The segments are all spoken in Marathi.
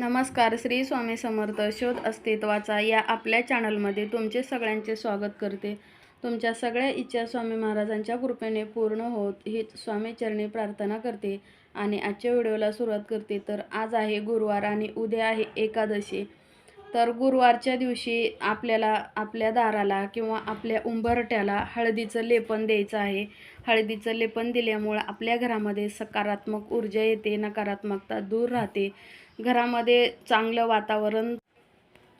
नमस्कार श्री स्वामी समर्थ शोध अस्तित्वाचा या आपल्या चॅनलमध्ये तुमचे सगळ्यांचे स्वागत करते. तुमच्या सगळ्या इच्छा स्वामी महाराजांच्या कृपेने पूर्ण होत ही स्वामीचरणी प्रार्थना करते आणि आजच्या व्हिडिओला सुरुवात करते. तर आज आहे गुरुवार आणि उद्या आहे एकादशी. तर गुरुवारच्या दिवशी आपल्याला आपल्या दाराला किंवा आपल्या उंबरट्याला हळदीचं लेपन द्यायचं आहे. हळदीचं लेपन दिल्यामुळं आपल्या घरामध्ये सकारात्मक ऊर्जा येते नकारात्मकता दूर राहते. घरामध्ये चांगलं वातावरण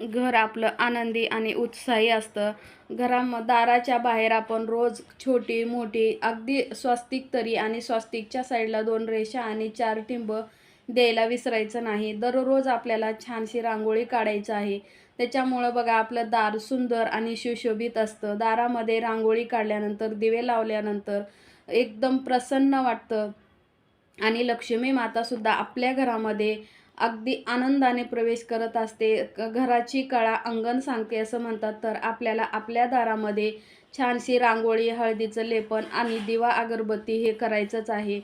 घर आपलं आनंदी आणि उत्साही असतं. घराम दाराच्या बाहेर आपण रोज छोटी मोठी अगदी स्वस्तिक तरी आणि स्वस्तिकच्या साईडला दोन रेषा आणि चार टिंब द्यायला विसरायचं नाही. दररोज आपल्याला छानशी रांगोळी काढायचं आहे. त्याच्यामुळं बघा आपलं दार सुंदर आणि सुशोभित असतं. दारामध्ये रांगोळी काढल्यानंतर दिवे लावल्यानंतर एकदम प्रसन्न वाटतं. आणि लक्ष्मी मातासुद्धा आपल्या घरामध्ये अगदी आनंदाने प्रवेश करत असते. क- घराची कळा अंगण सांगते असं म्हणतात. तर आपल्याला आपल्या दारामध्ये छानशी रांगोळी हळदीचं लेपन आणि दिवा अगरबत्ती हे करायचंच आहे.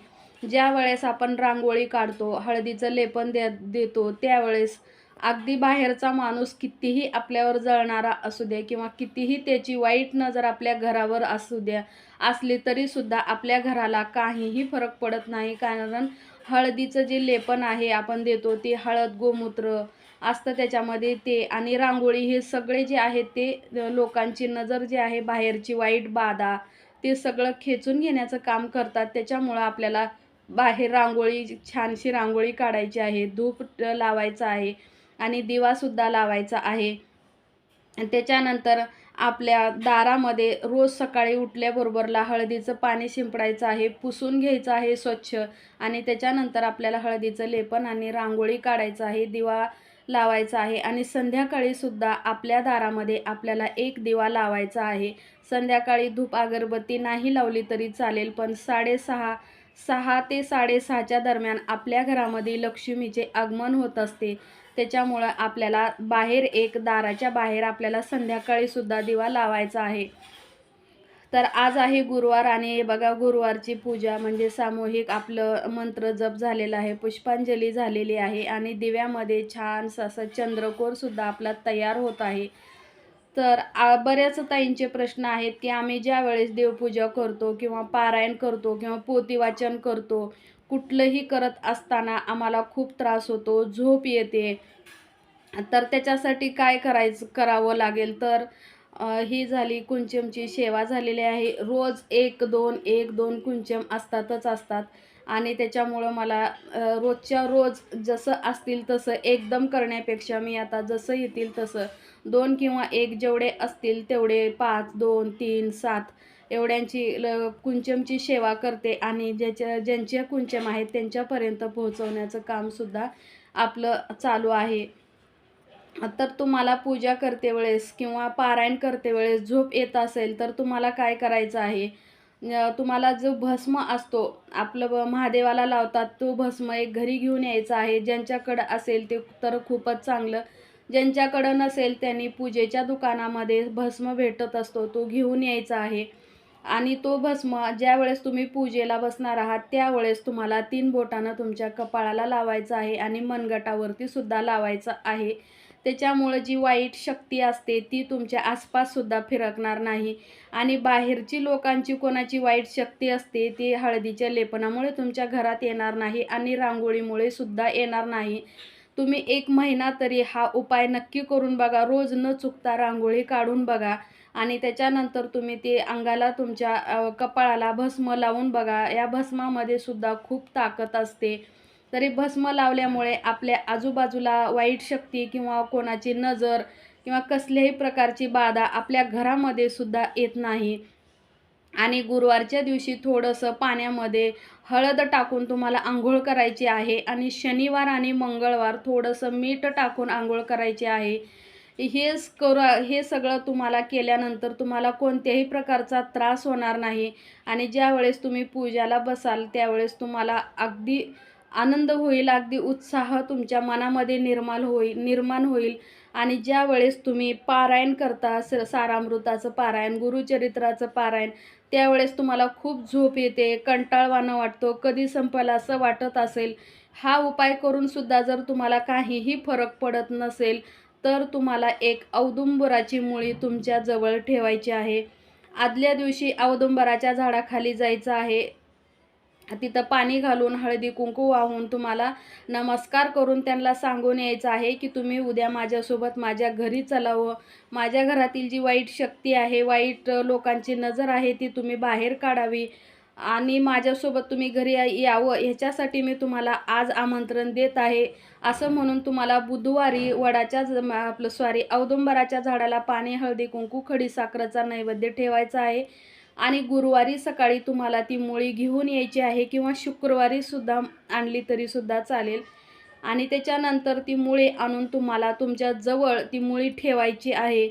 ज्या वेळेस आपण रांगोळी काढतो हळदीचं लेपन दे देतो त्यावेळेस अगदी बाहेरचा माणूस कितीही आपल्यावर जळणारा असू द्या किंवा कितीही त्याची वाईट नजर आपल्या घरावर असू द्या असली तरीसुद्धा आपल्या घराला काहीही फरक पडत नाही. कारण हळदीचं जे लेपन आहे आपण देतो ते हळद गोमूत्र असतं त्याच्यामध्ये ते. आणि रांगोळी हे सगळे जे आहे ते लोकांची नजर जे आहे बाहेरची वाईट बाधा ते सगळं खेचून घेण्याचं काम करतात. त्याच्यामुळं आपल्याला बाहेर रांगोळी छानशी रांगोळी काढायची आहे धूप लावायचं आहे आणि दिवासुद्धा लावायचा आहे. त्याच्यानंतर आपल्या दारामध्ये रोज सकाळी उठल्याबरोबरला हळदीचं पाणी शिंपडायचं आहे पुसून घ्यायचं आहे स्वच्छ आणि त्याच्यानंतर आपल्याला हळदीचं लेपन आणि रांगोळी काढायचं आहे दिवा लावायचा आहे आणि संध्याकाळी सुद्धा आपल्या दारामध्ये आपल्याला एक दिवा लावायचा आहे. संध्याकाळी धूप अगरबत्ती नाही लावली तरी चालेल पण साडेसहा सहा ते साडेसहाच्या दरम्यान आपल्या घरामध्ये लक्ष्मीचे आगमन होत असते. त्याच्यामुळं आपल्याला बाहेर एक दाराच्या बाहेर आपल्याला संध्याकाळीसुद्धा दिवा लावायचा आहे. तर आज आहे गुरुवार आणि हे बघा गुरुवारची पूजा म्हणजे सामूहिक आपलं मंत्र जप झालेलं आहे पुष्पांजली झालेली आहे आणि दिव्यामध्ये छान असं चंद्रकोरसुद्धा आपला तयार होत आहे. तर बऱ्याच ताईंचे प्रश्न आहेत की आम्ही ज्या वेळेस देवपूजा करतो किंवा पारायण करतो किंवा पोतीवाचन करतो कुठलंही करत असताना आम्हाला खूप त्रास होतो झोप येते. तर त्याच्यासाठी काय करायचं करावं लागेल? तर ही झाली कुंचमची सेवा झालेली आहे. रोज एक दोन एक दोन कुंचम असतातच असतात. आणि त्याच्यामुळं मला रोजच्या रोज जसं असतील तसं एकदम करण्यापेक्षा मी आता जसं येतील तसं दोन किंवा एक जेवढे असतील तेवढे पाच दोन तीन सात एवढ्यांची ल कुंचमची सेवा करते आणि ज्याच्या ज्यांच्या कुंचम आहेत त्यांच्यापर्यंत पोहोचवण्याचं कामसुद्धा आपलं चालू आहे. तर तुम्हाला पूजा करते वेळेस किंवा पारायण करते वेळेस झोप येत असेल तर तुम्हाला काय करायचं आहे? तुम्हाला जो भस्म असतो आपलं महादेवाला लावतात तो भस्म एक घरी घेऊन यायचा आहे. ज्यांच्याकडं असेल ते तर खूपच चांगलं. ज्यांच्याकडं नसेल त्यांनी पूजेच्या दुकानामध्ये भस्म भेटत असतो तो घेऊन यायचा आहे. आणि तो भस्म ज्या वेळेस तुम्ही पूजेला बसणार आहात त्यावेळेस तुम्हाला तीन बोटानं तुमच्या कपाळाला लावायचं आहे आणि मनगटावरती सुद्धा लावायचं आहे. त्याच्यामुळं जी वाईट शक्ती असते ती तुमच्या आसपाससुद्धा फिरकणार नाही. आणि बाहेरची लोकांची कोणाची वाईट शक्ती असते ती हळदीच्या लेपनामुळे तुमच्या घरात येणार नाही आणि रांगोळीमुळे सुद्धा येणार नाही. तुम्ही एक महिना तरी हा उपाय नक्की करून बघा. रोज न चुकता रांगोळी काढून बघा. आणि त्याच्यानंतर तुम्ही ते अंगाला तुमच्या कपाळाला भस्म लावून बघा. या भस्मामध्ये सुद्धा खूप ताकद असते. तरी भस्म लावल्यामुळे आपल्या आजूबाजूला वाईट शक्ती किंवा कोणाची नजर किंवा कसल्याही प्रकारची बाधा आपल्या घरामध्ये सुद्धा येत नाही. आणि गुरुवारच्या दिवशी थोडंसं पाण्यामध्ये हळद टाकून तुम्हाला आंघोळ करायची आहे आणि शनिवार आणि मंगळवार थोडंसं मीठ टाकून आंघोळ करायची आहे. हेच कर हे सगळं तुम्हाला केल्यानंतर तुम्हाला कोणत्याही प्रकारचा त्रास होणार नाही आणि ज्यावेळेस तुम्ही पूजाला बसाल त्यावेळेस तुम्हाला अगदी आनंद होईल अगदी उत्साह तुमच्या मनामध्ये निर्माण होईल निर्माण होईल आणि ज्या वेळेस तुम्ही पारायण करता स सारामृताचं पारायण गुरुचरित्राचं पारायण त्यावेळेस तुम्हाला खूप झोप येते कंटाळवाणं वाटतो कधी संपेल असं वाटत असेल हा उपाय करूनसुद्धा जर तुम्हाला काहीही फरक पडत नसेल तर तुम्हाला एक औदुंबराची मुळी तुमच्या जवळ ठेवायची आहे. आदल्या दिवशी औदुंबराच्या झाडाखाली जायचं आहे. तिथं पाणी घालून हळदी कुंकू वाहून तुम्हाला नमस्कार करून त्यांना सांगून यायचं आहे की तुम्ही उद्या माझ्यासोबत माझ्या घरी चलावं. माझ्या घरातील जी वाईट शक्ती आहे वाईट लोकांची नजर आहे ती तुम्ही बाहेर काढावी. आणि माझ्यासोबत तुम्ही घरी या- यावं. ह्याच्यासाठी मी तुम्हाला आज आमंत्रण देत आहे. असं म्हणून तुम्हाला बुधवारी वडाच्या आपलं सॉरी औदुंबराच्या झाडाला पाणी हळदी कुंकू खडी साखरेचा नैवेद्य ठेवायचा आहे. आणि गुरुवारी सकाळी तुम्हाला ती मुळी घेऊन यायची आहे किंवा शुक्रवारीसुद्धा आणली तरीसुद्धा चालेल. आणि त्याच्यानंतर ती मुळी आणून तुम्हाला तुमच्या जवळ ती मुळी ठेवायची आहे.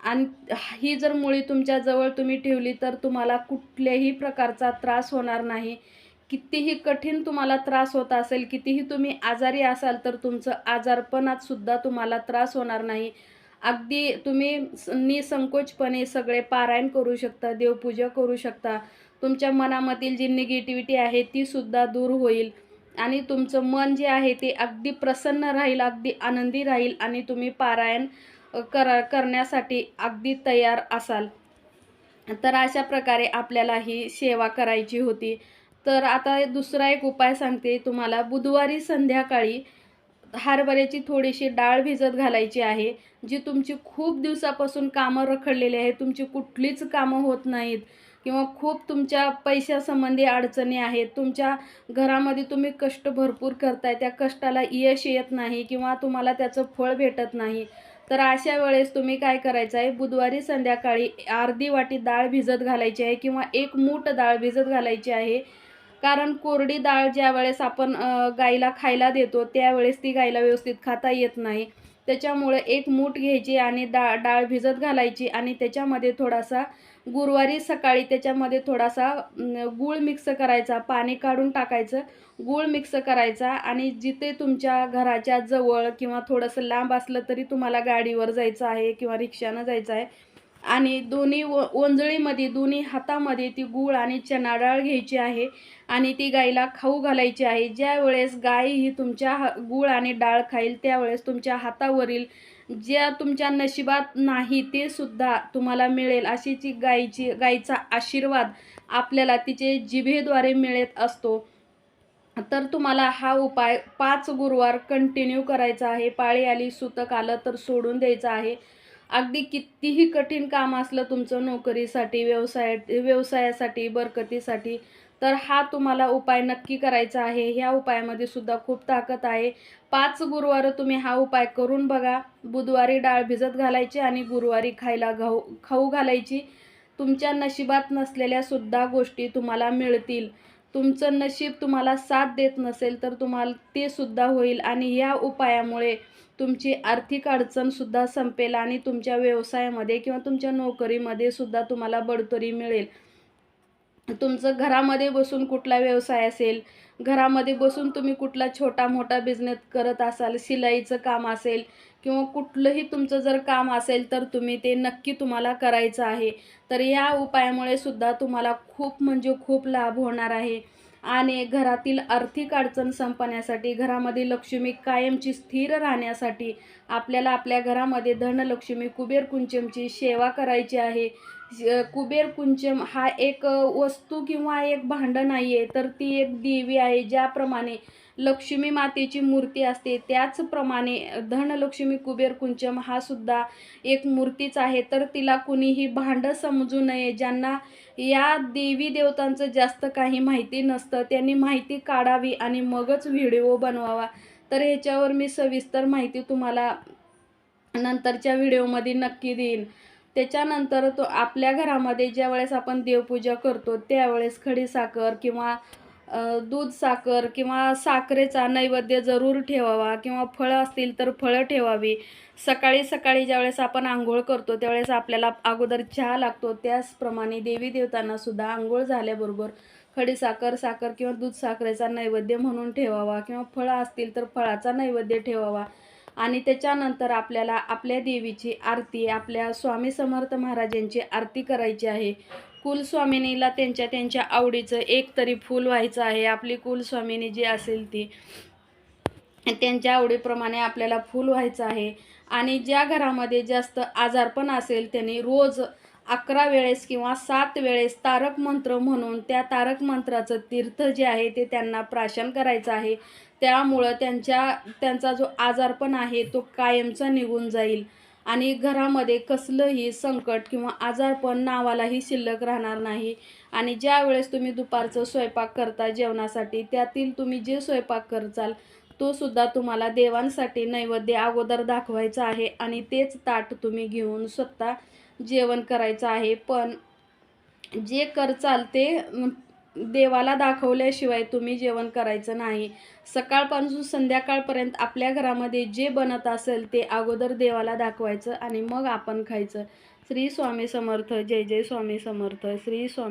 आणि ही जर मुळी तुमच्याजवळ तुम्ही ठेवली तर तुम्हाला कुठल्याही प्रकारचा त्रास होणार नाही. कितीही कठीण तुम्हाला त्रास होत असेल कितीही तुम्ही आजारी असाल तर तुमचं आजारपणात सुद्धा तुम्हाला त्रास होणार नाही. अगदी तुम्ही स- निसंकोचपणे सगळे पारायण करू शकता देवपूजा करू शकता. तुमच्या मनामधील जी निगेटिव्हिटी आहे ती सुद्धा दूर होईल. आणि तुमचं मन जे आहे ते अगदी प्रसन्न राहील अगदी आनंदी राहील आणि तुम्ही पारायण करा कर करण्यासाठी अगदी तयार असाल. तर अशा प्रकारे आपल्याला ही सेवा करायची होती. तर आता दुसरा एक उपाय सांगते तुम्हाला. बुधवारी संध्याकाळी हरभऱ्याची थोडीशी डाळ भिजत घालायची आहे जी तुमची खूप दिवसापासून कामं रखडलेली आहे तुमची कुठलीच कामं होत नाहीत किंवा खूप तुमच्या पैशासंबंधी अडचणी आहेत तुमच्या घरामध्ये तुम्ही कष्ट भरपूर करताय त्या कष्टाला यश येत नाही किंवा तुम्हाला त्याचं फळ भेटत नाही तर अशा वेळेस तुम्ही काय करायचं आहे? बुधवारी संध्याकाळी अर्धी वाटी डाळ भिजत घालायची आहे किंवा एक मूठ डाळ भिजत घालायची आहे कारण कोरडी डाळ ज्या वेळेस आपण गाईला खायला देतो त्यावेळेस ती गाईला व्यवस्थित खाता येत नाही. त्याच्यामुळे एक मूठ घ्यायची आणि डाळ डाळ भिजत घालायची आणि त्याच्यामध्ये थोडासा गुरुवारी सकाळी त्याच्यामध्ये थोडासा गूळ मिक्स करायचा पाणी काढून टाकायचं गूळ मिक्स करायचा आणि जिथे तुमच्या घराच्या जवळ किंवा थोडंसं लांब असलं तरी तुम्हाला गाडीवर जायचं आहे किंवा रिक्षानं जायचं आहे आणि दोन्ही व ओंजळीमध्ये दोन्ही हातामध्ये ती गूळ आणि चणा डाळ घ्यायची आहे आणि ती गाईला खाऊ घालायची आहे. ज्या वेळेस गाय ही तुमच्या हा गूळ आणि डाळ खाईल त्यावेळेस तुमच्या हातावरील ज्या तुमच्या नशिबात नाही ते सुद्धा तुम्हाला मिळेल. अशी ती गायीची गायीचा आशीर्वाद आपल्याला तिचे जिभेद्वारे मिळत असतो. तर तुम्हाला हा उपाय पाच गुरुवार कंटिन्यू करायचा आहे. पाळी आली सुतक आलं तर सोडून द्यायचं आहे. अगदी कितीही कठीण काम असलं तुमचं नोकरीसाठी व्यवसाय व्यवसायासाठी बरकतीसाठी तर हा तुम्हाला उपाय नक्की करायचा आहे. ह्या उपायामध्ये सुद्धा खूप ताकद आहे. पाच गुरुवार तुम्ही हा उपाय करून बघा. बुधवारी डाळ भिजत घालायची आणि गुरुवारी खायला घाऊ खाऊ घालायची. तुमच्या नशिबात नसलेल्या सुद्धा गोष्टी तुम्हाला मिळतील. तुमचं नशीब तुम्हाला साथ देत नसेल तर तुम्हाला ते सुद्धा होईल. आणि या उपायामुळे तुमची आर्थिक अडचणसुद्धा संपेल आणि तुमच्या व्यवसायामध्ये किंवा तुमच्या नोकरीमध्ये सुद्धा तुम्हाला बढतरी मिळेल. तुमचं घरामध्ये बसून कुठला व्यवसाय असेल घरामध्ये बसून तुम्ही कुठला छोटा मोठा बिझनेस करत असाल शिलाईचं काम असेल किंवा कुठलंही तुमचं जर काम असेल तर तुम्ही ते नक्की तुम्हाला करायचं आहे. तर या उपायामुळे सुद्धा तुम्हाला खूप म्हणजे खूप लाभ होणार आहे. आणि घरातील आर्थिक अडचण संपण्यासाठी घरामध्ये लक्ष्मी कायमची स्थिर राहण्यासाठी आपल्याला आपल्या घरामध्ये धनलक्ष्मी कुबेर कुंचमची सेवा करायची आहे. कुबेर कुंचम हा एक वस्तू किंवा एक भांडं नाही आहे तर ती एक देवी आहे ज्याप्रमाणे लक्ष्मी मातेची मूर्ती असते. त्याचप्रमाणे धनलक्ष्मी कुबेर कुंचम हा सुद्धा एक मूर्तीच आहे तर तिला कुणीही भांडं समजू नये. ज्यांना या देवी देवतांचं जास्त काही माहिती नसतं. त्यांनी माहिती काढावी आणि मगच व्हिडिओ बनवावा. तर ह्याच्यावर मी सविस्तर माहिती तुम्हाला नंतरच्या व्हिडिओमध्ये नक्की देईन. त्याच्यानंतर तो आपल्या घरामध्ये ज्या वेळेस आपण देवपूजा करतो त्यावेळेस खडीसाखर किंवा दूध साखर किंवा साखरेचा नैवेद्य जरूर ठेवावा किंवा फळं असतील तर फळं ठेवावी. सकाळी सकाळी ज्यावेळेस आपण आंघोळ करतो त्यावेळेस आपल्याला अगोदर चहा लागतो. त्याचप्रमाणे देवी देवतांना सुद्धा आंघोळ झाल्याबरोबर खडीसाखर साखर किंवा दूध साखरेचा नैवेद्य म्हणून ठेवावा किंवा फळं असतील तर फळाचा नैवेद्य ठेवावा. आणि त्याच्यानंतर आपल्याला आपल्या देवीची आरती आपल्या स्वामी समर्थ महाराजांची आरती करायची आहे. कुलस्वामिनीला त्यांच्या त्यांच्या आवडीचं एक तरी फूल व्हायचं आहे. आपली कुलस्वामिनी जी असेल ती त्यांच्या आवडीप्रमाणे आपल्याला फूल व्हायचं आहे. आणि ज्या घरामध्ये जास्त आजारपण असेल त्यांनी रोज अकरा वेळेस किंवा सात वेळेस तारक मंत्र म्हणून त्या तारक मंत्राचं तीर्थ जे आहे ते त्यांना प्राशन करायचं आहे. त्यामुळं त्यांच्या त्यांचा जो आजारपण आहे तो कायमचा निघून जाईल. आणि घरामध्ये कसलंही संकट किंवा आजारपण नावालाही शिल्लक राहणार नाही. आणि ज्या वेळेस तुम्ही दुपारचं स्वयंपाक करता जेवणासाठी त्यातील तुम्ही जे स्वयंपाक करचाल तो सुद्धा तुम्हाला देवांसाठी नैवेद्य अगोदर दाखवायचा आहे आणि तेच ताट तुम्ही घेऊन स्वतः जेवण करायचं आहे. पण जे करचाल ते देवाला दाखवल्याशिवाय तुम्ही जेवण करायचं नाही. सकाळपासून संध्याकाळपर्यंत आपल्या घरामध्ये जे बनत असेल ते अगोदर देवाला दाखवायचं आणि मग आपण खायचं. श्री स्वामी समर्थ जय जय स्वामी समर्थ श्री स्वामी